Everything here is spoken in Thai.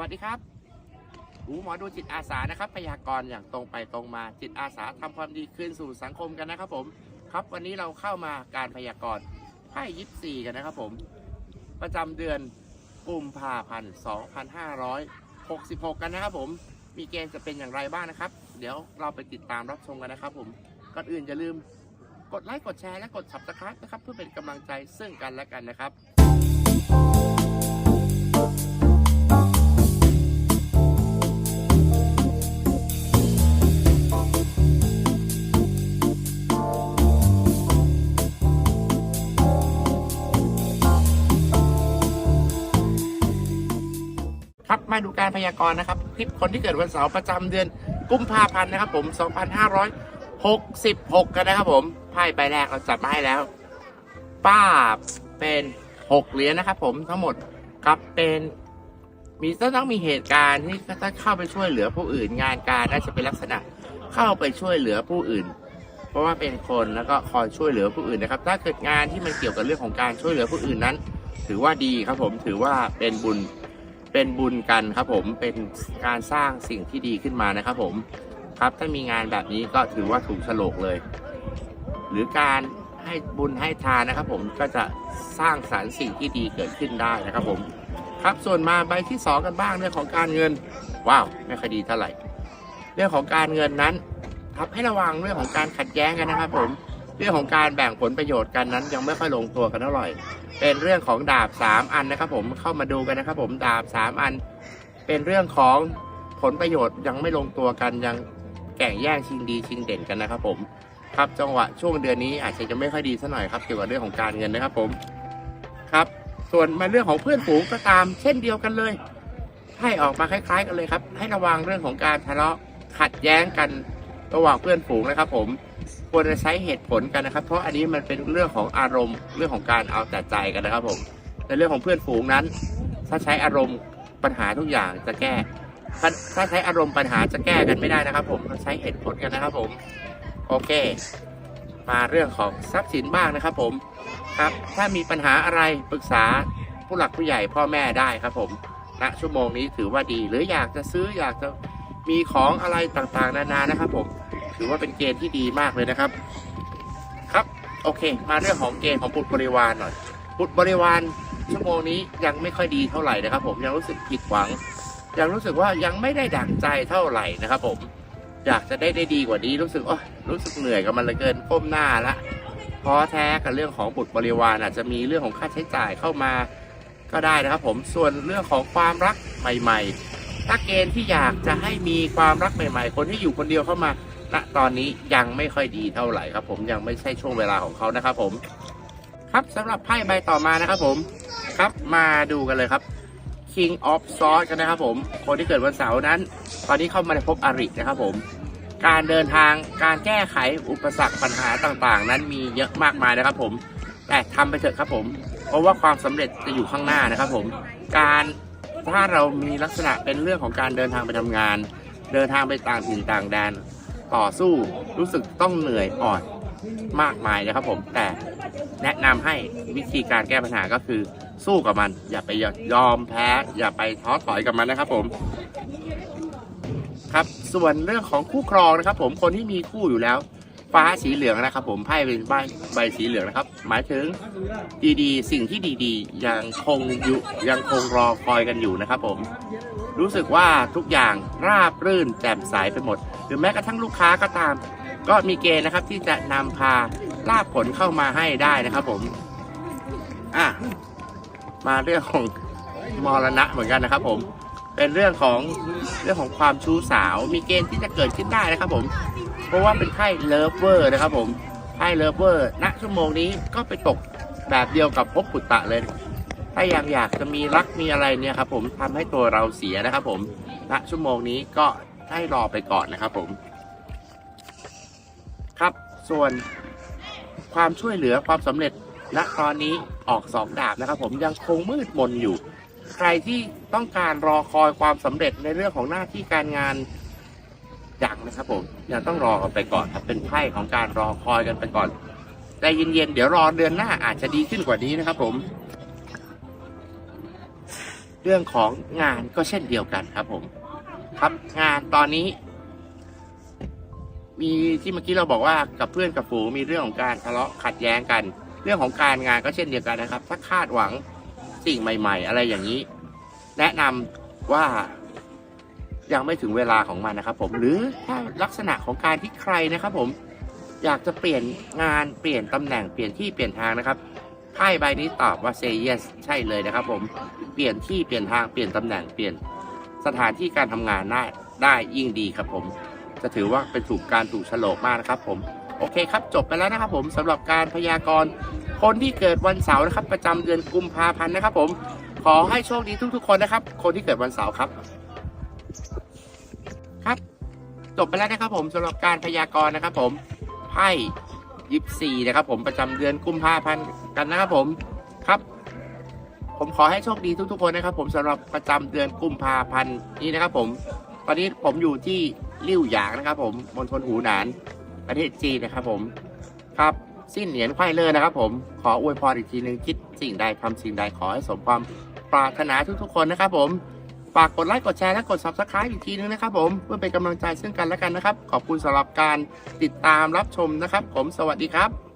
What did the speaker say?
วัสดีครับหูหมอดูจิตอาสานะครับ พยากรณ์อย่างตรงไปตรงมา จิตอาสาทำความดีคืนสู่สังคมกันนะครับผม ครับวันนี้เราเข้ามาการพยากรณ์ไพ่ยิปซีกันนะครับผม ประจำเดือนกุมภาพันธ์2566 กันนะครับผม มีเกณฑ์จะเป็นอย่างไรบ้างนะครับ เดี๋ยวเราไปติดตามรับชมกันนะครับผม ก่อนอื่นอย่าลืมกดไลค์กดแชร์และกด subscribe นะครับ เพื่อเป็นกำลังใจซึ่งกันและกันนะครับ มาดูการพยากรณ์นะครับ คลิปคนที่เกิดวันเสาร์ประจำเดือนกุมภาพันธ์นะครับ ผม 2566 กันนะครับผมไพ่ใบแรกเราจัดมาให้แล้วป้าเป็น6เหรียญนะครับผมทั้งหมดครับเป็นมีต้องต้องมีเหตุการณ์ที่ต้องเข้าไปช่วยเหลือผู้อื่นงานการน่าจะเป็นลักษณะเข้าไปช่วยเหลือผู้อื่น เพราะว่าเป็นคนแล้วก็คอยช่วยเหลือผู้อื่นนะครับ ถ้าเกิดงานที่มันเกี่ยวกับเรื่องของการช่วยเหลือผู้อื่นนั้น ถือว่าดีครับผมถือว่าเป็นบุญ เป็นบุญกันครับผมเป็นการสร้างสิ่งที่ดีขึ้นมานะครับผมครับถ้ามีงานแบบนี้ก็ถือว่าถูกฉลกเลย หรือการให้บุญให้ทานนะครับ ผมก็จะสร้างสารรค์สิ่งที่ดีเกิดขึ้นได้นะครับผม ครับส่วนมาใบที่สองกันบ้างเรื่องของการเงินว้าวไม่ค่อยดีเท่าไหร่ เรื่องของการเงินนั้นครับให้ระวังเรื่องของการขัดแย้งกันนะครับผมเรื่องของการแบ่งผลประโยชน์กันนั้นยังไม่ค่อยลงตัวกันเท่าไหร่ เป็นเรื่องของดาบ 3 อันนะครับ ผมเข้ามาดูกันนะครับ ผมดาบ 3 อัน เป็นเรื่องของผลประโยชน์ยังไม่ลงตัวกันยังแข่งแย่งชิงดีชิงเด่นกันนะครับ ผม ครับจังหวะช่วงเดือนนี้อาจจะยังไม่ค่อยดีสัหน่อยครับเกี่ยวกับเรื่องของการเงินนะครับ ผมครับ ส่วนมาเรื่องของเพื่อนฝูงก็ตาม เช่นเดียวกันเลยให้ออกมาคล้าย ๆ กันเลยครับ ให้ระวังเรื่องของการทะเลาะขัดแย้งกันระหว่างเพื่อนฝูงนะครับ ผม ควรจะใช้เหตุผลกันนะครับ เพราะอันนี้มันเป็นเรื่องของอารมณ์เรื่องของการเอาแต่ใจกันนะครับผมในเรื่องของเพื่อนฝูงนั้น ถ้าใช้อารมณ์ปัญหาทุกอย่างจะแก้ ถ้าใช้อารมณ์ปัญหาจะแก้กันไม่ได้นะครับ ผมต้องใช้เหตุผลกันนะครับผมโอเค มาเรื่องของทรัพย์สินบ้างนะครับ ผมครับ ถ้ามีปัญหาอะไรปรึกษาผู้หลักผู้ใหญ่พ่อแม่ได้ครับ ผมณชั่วโมงนี้ถือว่าดี หรืออยากจะซื้ออยากจะ มีของอะไรต่างๆ นานานะครับผมถือว่าเป็นเกณฑ์ที่ดีมากเลยนะครับ ครับโอเค มาเรื่องของเกณฑ์ของบุตรบริวารหน่อยบุตรบริวารชั่วโมงนี้ยังไม่ค่อยดีเท่าไหร่นะครับ ผมยังรู้สึกผิดหวัง ยังรู้สึกว่ายังไม่ได้ดั่งใจเท่าไหร่นะครับ ผมอยากจะได้ได้ดีกว่านี้รู้สึกโอ้รู้สึกเหนื่อยกับมันเหลือเกินก้มหน้าละท้อแท้กับเรื่องของบุตรบริวารอาจจะมีเรื่องของค่าใช้จ่ายเข้ามาก็ได้นะครับ ผมส่วนเรื่องของความรักใหม่ ๆ ถ้าเกณฑ์ที่อยากจะให้มีความรักใหม่ ๆ คนที่อยู่คนเดียวเข้ามาณตอนนี้ยังไม่ค่อยดีเท่าไหร่ครับ ผมยังไม่ใช่ช่วงเวลาของเขานะครับ ผม ครับสำหรับไพ่ใบต่อมานะครับ ผมครับมาดูกันเลยครับ King of Swords กันนะครับ ผม คนที่เกิดวันเสาร์นั้น ตอนนี้เข้ามาในภพอรินะครับ ผม การเดินทางการแก้ไขอุปสรรคปัญหาต่างๆ นั้นมีเยอะมากมายนะครับ ผมแต่ทำไปเถอะครับผม เพราะว่าความสำเร็จจะอยู่ข้างหน้านะครับ ผม การ ถ้าเรามีลักษณะเป็นเรื่องของการเดินทางไปทำงาน เดินทางไปต่างถิ่นต่างแดน ต่อสู้รู้สึกต้องเหนื่อยอ่อนมากมายนะครับผมแต่แนะนำให้วิธีการแก้ปัญหาก็คือสู้กับมัน อย่าไปยอมแพ้ อย่าไปท้อถอยกับมันนะครับผม ครับส่วนเรื่องของคู่ครองนะครับ ผมคนที่มีคู่อยู่แล้ว ฟ้าสีเหลืองนะครับ ผมไพ่เป็นใบใบสีเหลืองนะครับ หมายถึงดีๆ สิ่งที่ดีๆ ยังคงอยู่ยังคงรอคอยกันอยู่นะครับ ผม รู้สึกว่าทุกอย่างราบรื่นแจ่มใสไปหมด หรือแม้กระทั่งลูกค้าก็ตาม ก็มีเกณฑ์นะครับที่จะนำพาลาบผลเข้ามาให้ได้นะครับ ผมอะมาเรื่องของมรณะเหมือนกันนะครับ ผมเป็นเรื่องของเรื่องของความชู้สาว มีเกณฑ์ที่จะเกิดขึ้นได้นะครับ ผม เพราะว่าเป็นไพ่เลิฟเวอร์นะครับผมไพ่เลิฟเวอร์ณชั่วโมงนี้ก็ไปตกแบบเดียวกับภพปุตตะเลย ถ้ายังอยากจะมีรักมีอะไรเนี่ยครับผมทำให้ตัวเราเสียนะครับผมณชั่วโมงนี้ก็ให้รอไปก่อนนะครับผม ครับส่วนความช่วยเหลือความสำเร็จณตอนนี้ออกสองดาบนะครับผมยังคงมืดมนอยู่ ใครที่ต้องการรอคอยความสำเร็จในเรื่องของหน้าที่การงาน ยังนะครับผมยังต้องรอกันไปก่อนครับเป็นไพ่ของการรอคอยกันไปก่อนแต่เย็นๆเดี๋ยวรอเดือนหน้าอาจจะดีขึ้นกว่านี้นะครับ ผม เรื่องของงานก็เช่นเดียวกันครับผม ครับงานตอนนี้ มีที่เมื่อกี้เราบอกว่ากับเพื่อนกับฝูงมีเรื่องของการทะเลาะขัดแย้งกัน เรื่องของการงานก็เช่นเดียวกันนะครับ ถ้าคาดหวังสิ่งใหม่ ๆ อะไรอย่างนี้ แนะนำว่า ยังไม่ถึงเวลาของมันนะครับ ผมหรือถ้าลักษณะของการที่ใครนะครับ ผมอยากจะเปลี่ยนงานเปลี่ยนตำแหน่งเปลี่ยนที่เปลี่ยนทางนะครับไพ่ใบนี้ตอบว่า say yes ใช่เลยนะครับ ผมเปลี่ยนที่เปลี่ยนทางเปลี่ยนตำแหน่งเปลี่ยนสถานที่การทำงานได้ได้ยิ่งดีครับ ผม จะถือว่าเป็นถูกการถูกโฉลกมากนะครับ ผมโอเคครับจบไปแล้วนะครับ ผมสำหรับการพยากรณ์คนที่เกิดวันเสาร์นะครับ ประจำเดือนกุมภาพันธ์นะครับ ผมขอให้โชคดีทุกๆ คนนะครับ คนที่เกิดวันเสาร์ครับ จบไปแล้วนะครับผมสำหรับการพยากรณ์นะครับ ผมไพ่ยิปซีนะครับ ผมประจำเดือนกุมภาพันธ์กันนะครับผมครับ ผมขอให้โชคดีทุกๆคนนะครับ ผมสำหรับประจำเดือนกุมภาพันธ์นี้นะครับ ผม ตอนนี้ผมอยู่ที่ลิ่วหยางนะครับ ผมมณฑลหูหนานประเทศจีนนะครับ ผมครับสิ้นเหรียญไขว้เลอนะครับ ผมขออวยพรอีกทีหนึ่งคิดสิ่งใดทำสิ่งใดขอให้สมความปรารถนาทุกๆคนนะครับ ผม ฝากกดไลค์กดแชร์และกด subscribe อีกทีนึงนะครับผมเพื่อเป็นกำลังใจซึ่งกันและกันนะครับ ขอบคุณสำหรับการติดตามรับชมนะครับ ผมสวัสดีครับ